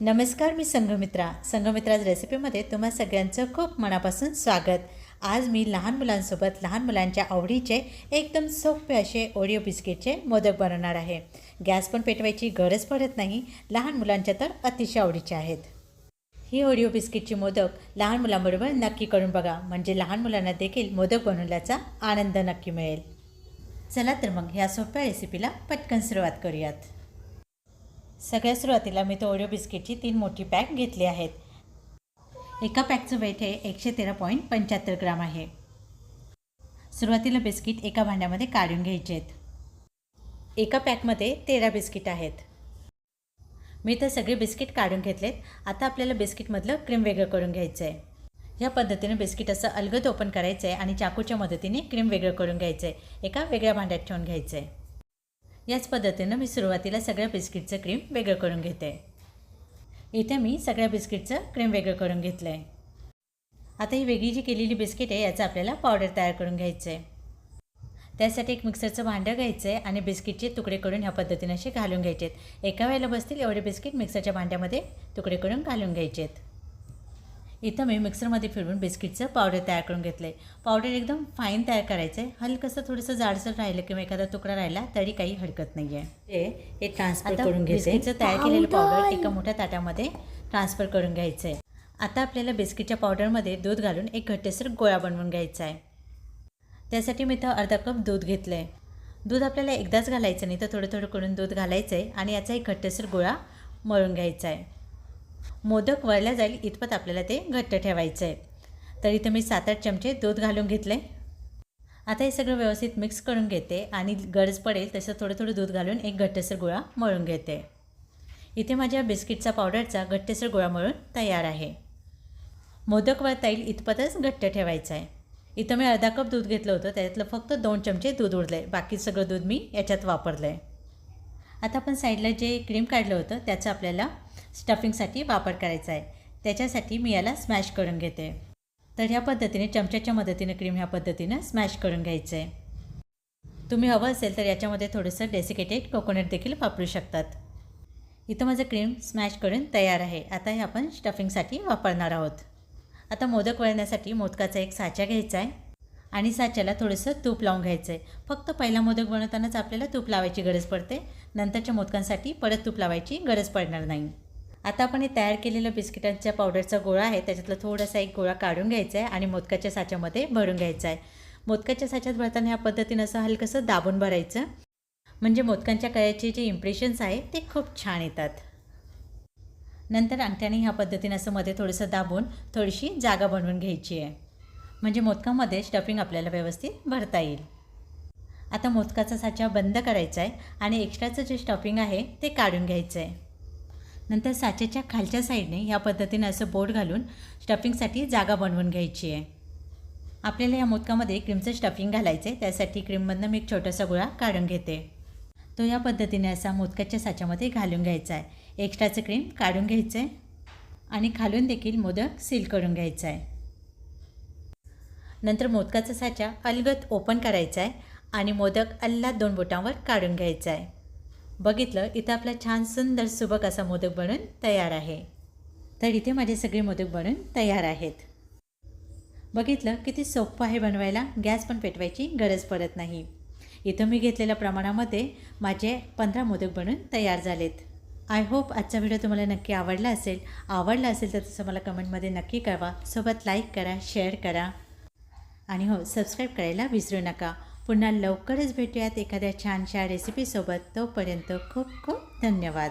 नमस्कार मी संघमित्रा. संघमित्राज रेसिपीमध्ये तुम्हा सगळ्यांचं खूप मनापासून स्वागत. आज मी लहान मुलांसोबत लहान मुलांच्या आवडीचे एकदम सोपे असे ओडिओ बिस्किटचे मोदक बनवणार आहे. गॅस पण पेटवायची गरज पडत नाही. लहान मुलांच्या तर अतिशय आवडीचे आहेत. ही ओडिओ बिस्किटची मोदक लहान मुलांबरोबर नक्की करून बघा. म्हणजे लहान मुलांना देखील मोदक बनवल्याचा आनंद नक्की मिळेल. चला तर मग ह्या सोप्या रेसिपीला पटकन सुरुवात करूयात. सगळ्यात सुरुवातीला मी तो ओरिओ बिस्किटची तीन मोठी पॅक घेतली आहेत. एका पॅकचं वेट हे एकशे तेरा पॉईंट पंच्याहत्तर ग्राम आहे. सुरुवातीला बिस्किट एका भांड्यामध्ये काढून घ्यायचे आहेत. एका पॅकमध्ये तेरा बिस्किट आहेत. मी तर सगळे बिस्किट काढून घेतलेत. आता आपल्याला बिस्किटमधलं क्रीम वेगळं करून घ्यायचं आहे ह्या पद्धतीने बिस्किट असं अलगद ओपन करायचं आहे आणि चाकूच्या मदतीने क्रीम वेगळं करून घ्यायचं आहे एका वेगळ्या भांड्यात ठेवून घ्यायचं आहे याच पद्धतीनं मी सुरुवातीला सगळ्या बिस्किटचं क्रीम वेगळं करून घेते. इथे मी सगळ्या बिस्किटचं क्रीम वेगळं करून घेतलं आहे आता ही वेगळी जी केलेली बिस्किट आहे याचं आपल्याला पावडर तयार करून घ्यायचं आहे त्यासाठी एक मिक्सरचं भांडं घ्यायचं आहे आणि बिस्किटचे तुकडे करून ह्या पद्धतीने असे घालून घ्यायचे आहेत एका वेळेला बसतील एवढे बिस्किट मिक्सरच्या भांड्यामध्ये तुकडे करून घालून घ्यायचे आहेत इथं मी मिक्सरमध्ये फिरवून बिस्किटचं पावडर तयार करून घेतलं आहे पावडर एकदम फाईन तयार करायचं आहे हलकंसं थोडंसं जाडसर राहिलं किंवा एखादा तुकडा राहिला तरी काही हरकत नाही आहे हे ट्रान्सफर करून बिस्किटचं तयार केलेलं पावडर एका मोठ्या ताटामध्ये ट्रान्सफर करून घ्यायचं आहे आता आपल्याला बिस्किटच्या पावडरमध्ये दूध घालून एक घट्टसर गोळा बनवून घ्यायचा आहे त्यासाठी मी इथं अर्धा कप दूध घेतलं आहे दूध आपल्याला एकदाच घालायचं नाही तर थोडं थोडं करून दूध घालायचं आहे आणि याचा एक घट्टसर गोळा मळून घ्यायचा आहे मोदक वळल्या जाईल इतपत आपल्याला ते घट्ट ठेवायचं आहे तर इथं मी सात आठ चमचे दूध घालून घेतले आता हे सगळं व्यवस्थित मिक्स करून घेते आणि गरज पडेल तसं थोडं थोडं दूध घालून एक घट्टसर गोळा मळून घेते. इथे माझ्या बिस्किटचा पावडरचा घट्टसर गोळा मळून तयार आहे. मोदक वळता येईल इतपतच घट्ट ठेवायचं आहे इथं मी अर्धा कप दूध घेतलं होतं त्याच्यातलं फक्त दोन चमचे दूध उरलं आहे बाकी सगळं दूध मी याच्यात वापरलं आहे आता आपण साईडला जे क्रीम काढलं होतं त्याचं आपल्याला स्टफिंगसाठी वापर करायचा आहे. त्याच्यासाठी मी याला स्मॅश करून घेते. तर ह्या पद्धतीने चमच्याच्या मदतीने क्रीम ह्या पद्धतीनं स्मॅश करून घ्यायचं आहे तुम्ही हवं असेल तर याच्यामध्ये थोडंसं डेसिकेटेड कोकोनट देखील वापरू शकतात. इथं माझं क्रीम स्मॅश करून तयार आहे. आता हे आपण स्टफिंगसाठी वापरणार आहोत. आता मोदक वळण्यासाठी मोदकाचा एक साचा घ्यायचा आहे. आणि साच्याला थोडंसं तूप लावून घ्यायचं आहे फक्त पहिला मोदक बनवतानाच आपल्याला तूप लावायची गरज पडते. नंतरच्या मोदकांसाठी परत तूप लावायची गरज पडणार नाही. आता आपण हे तयार केलेलं बिस्किटांच्या पावडरचा गोळा आहे. त्याच्यातला थोडासा एक गोळा काढून घ्यायचा आहे आणि मोदकाच्या साच्यामध्ये भरून घ्यायचा आहे मोदकाच्या साच्यात भरताना ह्या पद्धतीनं असं हलकंसं दाबून भरायचं. म्हणजे मोदकांच्या कळ्याचे जे इम्प्रेशन्स आहे ते खूप छान येतात. नंतर अंगठ्याने ह्या पद्धतीनं असं मध्ये थोडंसं दाबून थोडीशी जागा बनवून घ्यायची आहे म्हणजे मोदकामध्ये स्टफिंग आपल्याला व्यवस्थित भरता येईल. आता मोदकाचा साचा बंद करायचा आहे आणि एक्स्ट्राचं जे स्टफिंग आहे ते काढून घ्यायचं आहे नंतर साच्याच्या खालच्या साईडने ह्या पद्धतीने असं बोट घालून स्टफिंगसाठी जागा बनवून घ्यायची आहे आपल्याला या मोदकामध्ये क्रीमचं स्टफिंग घालायचं आहे त्यासाठी क्रीममधनं मी एक छोटासा गोळा काढून घेते. तो या पद्धतीने असा मोदकाच्या साच्यामध्ये घालून घ्यायचा आहे एक्स्ट्राचं क्रीम काढून घ्यायचं आहे आणि खालून देखील मोदक सील करून घ्यायचा आहे नंतर मोदकाचा साचा अलगत ओपन करायचा आहे आणि मोदक अल्लात दोन बोटांवर काढून घ्यायचा आहे. बघितलं इथं आपला छान सुंदर सुबक असा मोदक बनून तयार आहे. तर इथे माझे सगळे मोदक बनून तयार आहेत. बघितलं किती सोपं आहे बनवायला गॅस पण पेटवायची गरज पडत नाही. इथं मी घेतलेल्या प्रमाणामध्ये माझे पंधरा मोदक बनून तयार झालेत. आय होप आजचा व्हिडिओ तुम्हाला नक्की आवडला असेल. आवडला असेल तर तसं मला कमेंटमध्ये नक्की कळवा. सोबत लाईक करा शेअर करा. आणि हो सबस्क्राईब करायला विसरू नका. पुन्हा लवकरच भेटूयात एखाद्या छानशा रेसिपीसोबत तोपर्यंत खूप खूप धन्यवाद.